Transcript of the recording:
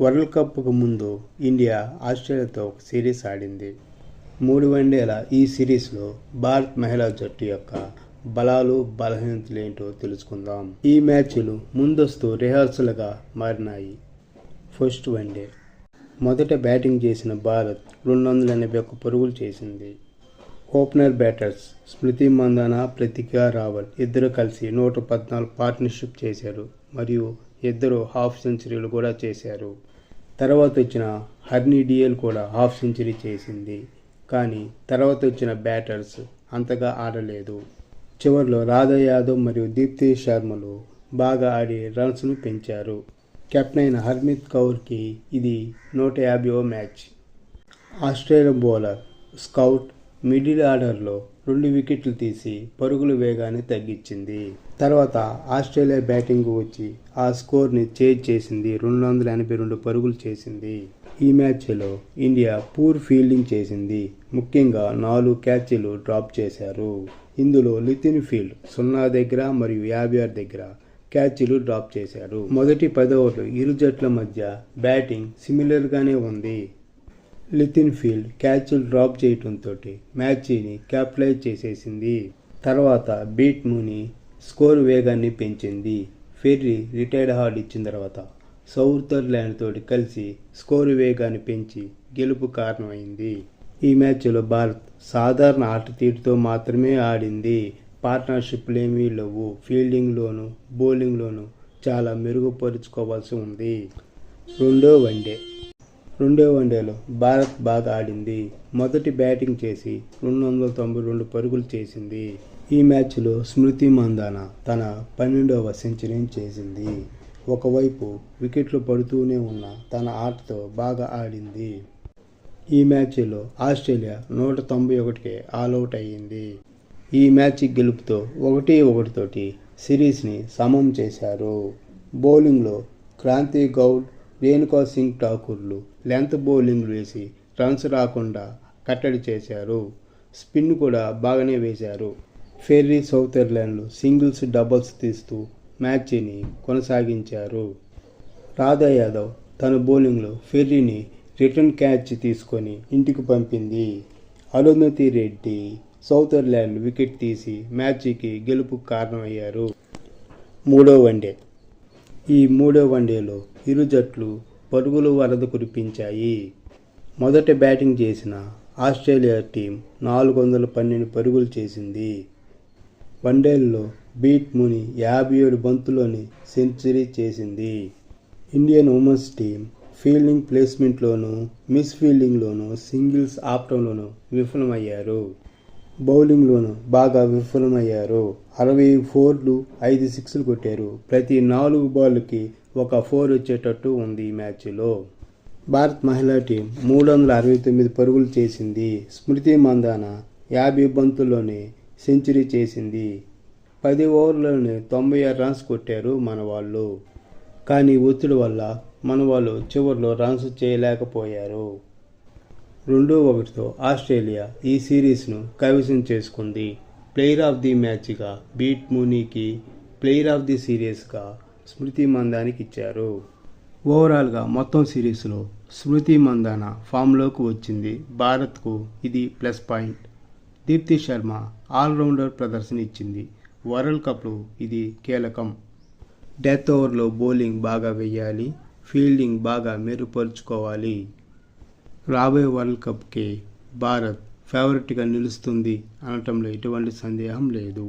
World కప్కు ముందు India ఆస్ట్రేలియాతో ఒక series ఆడింది. మూడు వన్డేల ఈ సిరీస్లో భారత్ మహిళా జట్టు యొక్క బలాలు బలహీనతలు ఏంటో తెలుసుకుందాం. ఈ మ్యాచ్లు ముందస్తు రిహార్సల్గా మారినాయి. First one day. మొదట బ్యాటింగ్ చేసిన భారత్ రెండు వందల ఎనభై ఒక్క పరుగులు చేసింది. ఓపెనర్ బ్యాటర్స్ స్మృతి మందాన ప్రతికా రావల్ ఇద్దరు కలిసి నూట పద్నాలుగు పార్ట్నర్షిప్ చేశారు. మరియు ఇద్దరు హాఫ్ సెంచరీలు కూడా చేశారు. తర్వాత వచ్చిన హర్నీ డియల్ కూడా హాఫ్ సెంచరీ చేసింది. కానీ తర్వాత వచ్చిన బ్యాటర్స్ అంతగా ఆడలేదు. చివరిలో రాధా యాదవ్ మరియు దీప్తి శర్మలు బాగా ఆడి రన్స్ను పెంచారు. కెప్టెన్ అయిన హర్మిత్ కౌర్కి ఇది నూట యాభైవ match. Australia bowler Schutt middle ఆర్డర్లో రెండు వికెట్లు తీసి పరుగుల వేగాన్ని తగ్గించింది. తర్వాత ఆస్ట్రేలియా బ్యాటింగ్ వచ్చి ఆ స్కోర్ని చేజ్ చేసింది. రెండు వందల ఎనభై రెండు పరుగులు చేసింది. ఈ మ్యాచ్లో ఇండియా పూర్ ఫీల్డింగ్ చేసింది. ముఖ్యంగా నాలుగు క్యాచ్లు డ్రాప్ చేశారు. ఇందులో లితిన్ ఫీల్డ్ సున్నా దగ్గర మరియు యాభై ఆరు దగ్గర క్యాచ్లు డ్రాప్ చేశారు. మొదటి పదవులు ఇరు జట్ల మధ్య బ్యాటింగ్ సిమిలర్గానే ఉంది. లితిన్ ఫీల్డ్ క్యాచ్లు డ్రాప్ చేయటంతో మ్యాచ్ని క్యాపిటలైజ్ చేసేసింది. తర్వాత బీట్ మూని స్కోర్ వేగాన్ని పెంచింది. ఫెర్రీ రిటైర్డ్ హార్డ్ ఇచ్చిన తర్వాత సౌతర్లాండ్ తోటి కలిసి స్కోర్ వేగాన్ని పెంచి గెలుపు కారణమైంది. ఈ మ్యాచ్లో భారత్ సాధారణ ఆట తీరుతో మాత్రమే ఆడింది. పార్ట్నర్షిప్లు ఏమీ లేవు. ఫీల్డింగ్లోను బౌలింగ్లోను చాలా మెరుగుపరుచుకోవాల్సి ఉంది. రెండో వన్డే రెండో వన్డేలో భారత్ బాగా ఆడింది. మొదటి బ్యాటింగ్ చేసి రెండు వందల తొంభై రెండు పరుగులు చేసింది. ఈ మ్యాచ్లో స్మృతి మందాన తన పన్నెండవ సెంచరీని చేసింది. ఒకవైపు వికెట్లు పడుతూనే ఉన్న తన ఆటతో బాగా ఆడింది. ఈ మ్యాచ్లో ఆస్ట్రేలియా నూట తొంభై ఒకటికే ఆల్అవుట్ అయ్యింది. ఈ మ్యాచ్ గెలుపుతో ఒకటి ఒకటితోటి సిరీస్ని సమం చేశారు. బౌలింగ్లో క్రాంతి గౌడ్ రేణుకా సింగ్ ఠాకూర్లు లెంత్ బౌలింగ్లు వేసి రన్స్ రాకుండా కట్టడి చేశారు. స్పిన్ కూడా బాగానే వేశారు. ఫెర్రీ సౌతర్లాండ్లు సింగిల్స్ డబుల్స్ తీస్తూ మ్యాచ్ని కొనసాగించారు. రాధా యాదవ్ తన బౌలింగ్లో ఫెర్రీని రిటర్న్ క్యాచ్ తీసుకొని ఇంటికి పంపింది. అరుంధతి రెడ్డి సౌతర్లాండ్ వికెట్ తీసి మ్యాచ్కి గెలుపు కారణమయ్యారు. మూడో వన్డే. ఈ మూడో వన్డేలో ఇరు జట్లు పరుగులు వరద కురిపించాయి. మొదట బ్యాటింగ్ చేసిన ఆస్ట్రేలియా టీం నాలుగు వందల పన్నెండు పరుగులు చేసింది. వన్డేల్లో బీట్ ముని యాభై ఏడు బంతులోని సెంచరీ చేసింది. ఇండియన్ ఉమెన్స్ టీం ఫీల్డింగ్ ప్లేస్మెంట్లోనూ మిస్ ఫీల్డింగ్లోనూ సింగిల్స్ ఆపటంలోనూ విఫలమయ్యారు. బౌలింగ్లోనూ బాగా విఫలమయ్యారు. అరవై ఫోర్లు ఐదు సిక్స్లు కొట్టారు. ప్రతి నాలుగు బాల్కి ఒక ఫోర్ వచ్చేటట్టు ఉంది ఈ మ్యాచ్లో. భారత్ మహిళా టీం మూడు వందల అరవై తొమ్మిది పరుగులు చేసింది. స్మృతి మందాన యాభై బంతుల్లోనే సెంచరీ చేసింది. పది ఓవర్లోనే తొంభై ఆరు రన్స్ కొట్టారు మన వాళ్ళు కానీ ఒత్తిడి వల్ల మన వాళ్ళు చివరిలో రన్స్ చేయలేకపోయారు. రెండు ఒకటితో ఆస్ట్రేలియా ఈ సిరీస్ను కైవసం చేసుకుంది. ప్లేయర్ ఆఫ్ ది మ్యాచ్గా బీట్ మూనీకి ప్లేయర్ ఆఫ్ ది సిరీస్గా స్మృతి మందానికి ఇచ్చారు. ఓవరాల్గా మొత్తం సిరీస్లో స్మృతి మందాన ఫామ్లోకి వచ్చింది. భారత్కు ఇది plus point. Deepti Sharma allrounder ప్రదర్శన ఇచ్చింది. వరల్డ్ కప్లో ఇది కీలకం. డెత్ ఓవర్లో బౌలింగ్ బాగా వేయాలి ఫీల్డింగ్ బాగా మెరుగుపరుచుకోవాలి. రాబోయే వరల్డ్ కప్కి భారత్ ఫేవరెట్గా నిలుస్తుంది అనటంలో ఎటువంటి సందేహం లేదు.